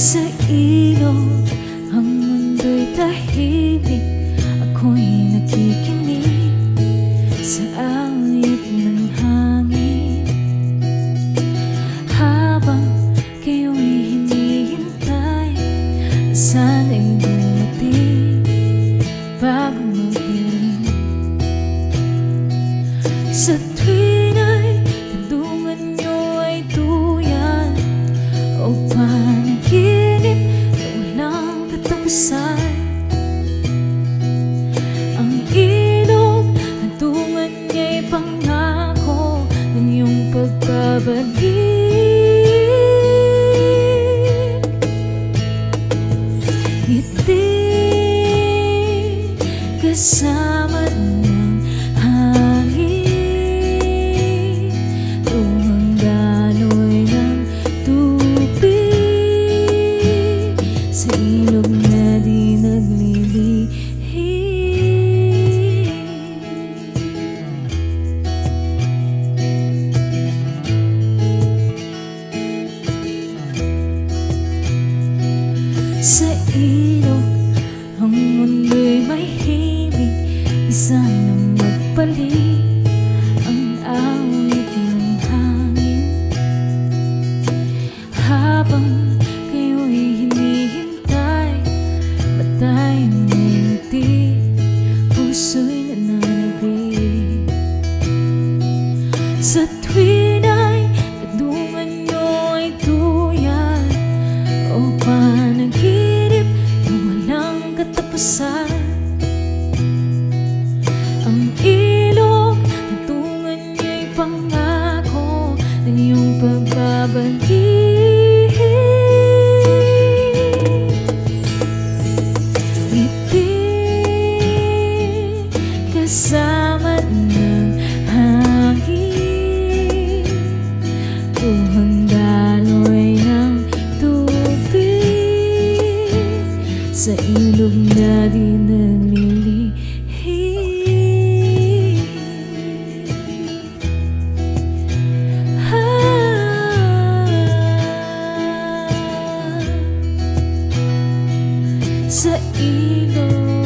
sa ilog. Ang mundo'y tahimik. Ako'y nakikinig katapusan Ang ilog, hantungan niya'y pangako Ng iyong pagbabalik Ngiti kasama ng Sa ilog, ang mundo'y may himig Isa na magpalit ang awit ng hangin. Habang kayo'y hinihintay Batay may ngiti, puso'y nananabig Sa tuwin ay kasama ng hangin. Tuhang daloy ng tubig. Sa ilog na di nanilihi ah, Sa ilog